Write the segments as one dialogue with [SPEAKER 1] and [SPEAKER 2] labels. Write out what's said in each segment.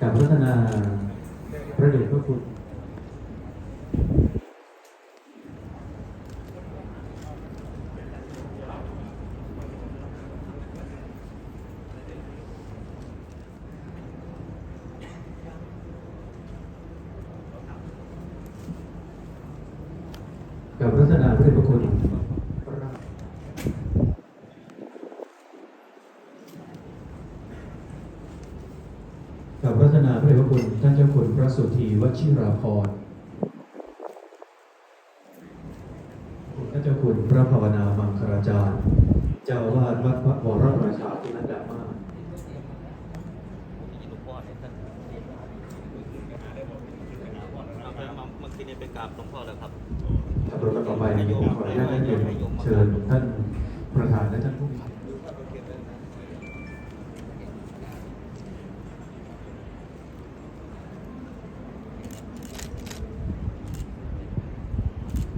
[SPEAKER 1] กับพัฒนาพระเดชพระคุณกับรัตนาพระเดชพระคุณกับรัตนาพระเดชพระคุณท่านเจ้าคุณพระสุธี วชิราพรท่านเจ้าคุณพระภาวนามังคลาจารย์ เจ้าอาวาสวัดพระวรราชาที่นันดามาศ
[SPEAKER 2] หลวงพ่อเนี่ยท่านเมื่อกี้เนี่ยไปกราบหลวงพ่อแล้วครับ
[SPEAKER 1] ขับรถต่อไปขออนุญาตได้เรียนเชิญท่านประธานและท่านผู้มี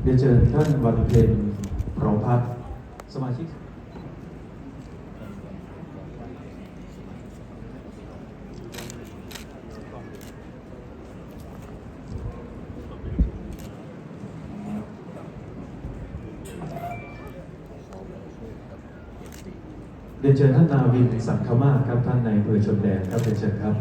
[SPEAKER 1] รียนเชิญท่านวันเพ็ญพร้อมพัฒน์สมาชิกเรียนเชิญท่านนาวินสังคมาศครับท่านในอำเภอชนแดนครับเรียนเชิญครับ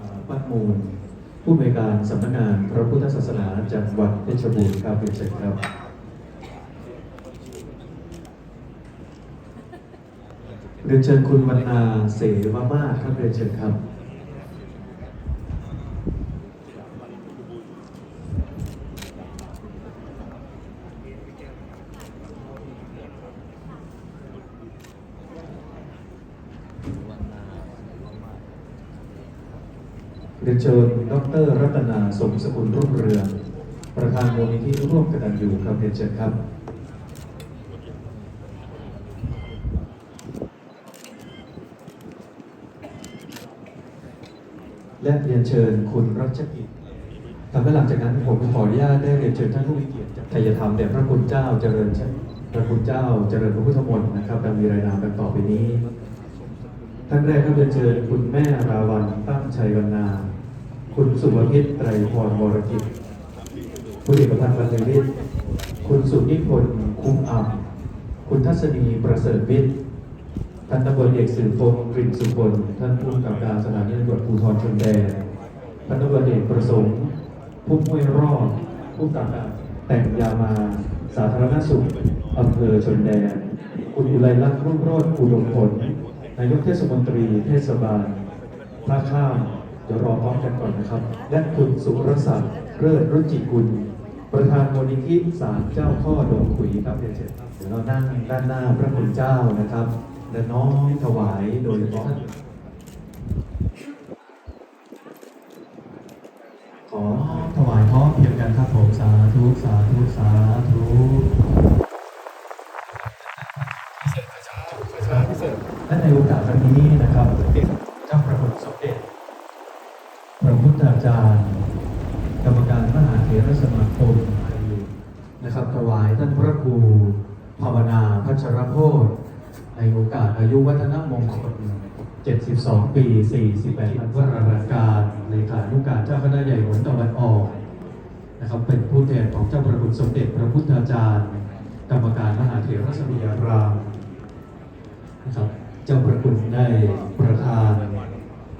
[SPEAKER 1] อ่าป้า มูล ผู้อำนวยการสำนักงานพระพุทธศาสนาจังหวัดเพชรบูรณ์ครับเรียนเชิญครับเรียนเชิญคุณวรรณาเสวมาศครับเรียนเชิญครับ เรียนเชิญดรรัตนาสมสกุลรุ่งเรือง ประธานมูลนิธิร่วมกตัญญูครับเรียนเชิญครับ และเรียนเชิญคุณรัชกิจทำให้หลังจากนั้นผมขออนุญาตได้เรียนเชิญท่านผู้มีเกียรติจากไทยธรรมแด่พระคุณเจ้าเจริญพระคุณเจ้าเจริญพระพุทธมนต์นะครับดังมีรายนามดังต่อไปนี้ ท่านแรกก็เรียนเชิญคุณแม่ราวันตั้งชัยวรรณาคุณสุวพิษไตรพรวรกิจคุณเอกพันธ์บรรลือฤทธิ์คุณสุนิพนธ์คุ้มอ่ำคุณทัศนีประเสริฐวิทย์ท่านตำรวจเอกสืบพงศ์กลิ่นสุพลท่านผู้กำกับการสถานีตำรวจภูธรชนแดนท่านตำรวจเอกประสงค์พุ่มห้วยรอดผู้กำกับการแต่งยามา สาธารณสุขอำเภอชนแดน คุณอุไรลักษณ์รุ่งโรจน์อุดมผล นายกเทศมนตรีเทศบาลท่าข้ามเดี๋ยวรอพร้อมกันก่อนนะครับ และคุณสุรศักดิ์เลิศรุจิกุล ประธานมูลนิธิศาลเจ้าพ่อดงขุยครับเรียนเชิญครับเดี๋ยวเรานั่งด้านหน้าพระคุณเจ้านะครับและน้อมถวายโดยเฉพาะขอถวายพร้อมเพียงกันครับผมสาธุสาธุสาธุ และในโอกาสวันนี้นะครับเจ้าประคุณสมเด็จพระพุทธาจารย์ กรรมการมหาเถรสมาคมนะครับถวายท่านพระครูภาวนาพัชรโพธในโอกาสอายุวัฒนมงคล 72 ปี 48พันวรารการในฐานุการเจ้าคณะใหญ่หนตะวันออกนะครับเป็นผู้แทนของเจ้าพระคุณสมเด็จพระพุทธาจารย์ กรรมการมหาเถรสมียาราม นะครับ เจ้าพระคุณได้ประทาน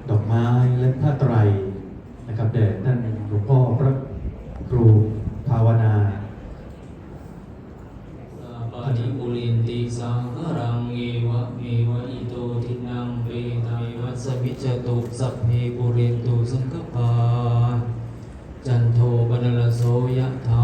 [SPEAKER 1] ดอกไม้และผ้าไตรนะครับแด่ท่านหลวงพ่อพระครูภาวนา
[SPEAKER 3] ปาฏิปุรินติสังขรังเอวะเมวะอิโตทินังเปตาวิวัสมิจตุสัพเพปุเรนตุสังกปาจันโทปนลโสยะถา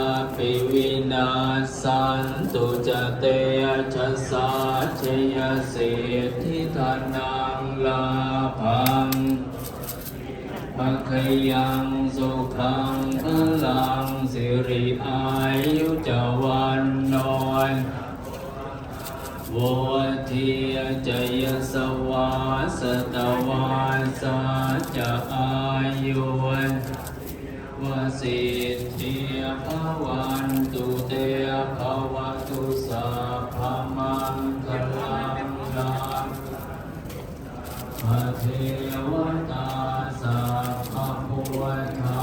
[SPEAKER 3] จันพระโรโควินาสตุมาเตสนิจังวุฒโกวันนวันทโกนทโกาปิวินาสันตุจเตชะสาเชยเสิทธิธานังลาภังปัคยังสุขังพลังสิริอายุจวันนอนโวทียจยสวาสตวาสาจะอายุวสิทธิ กลังลังพระเทวตาสัพพะพุทธ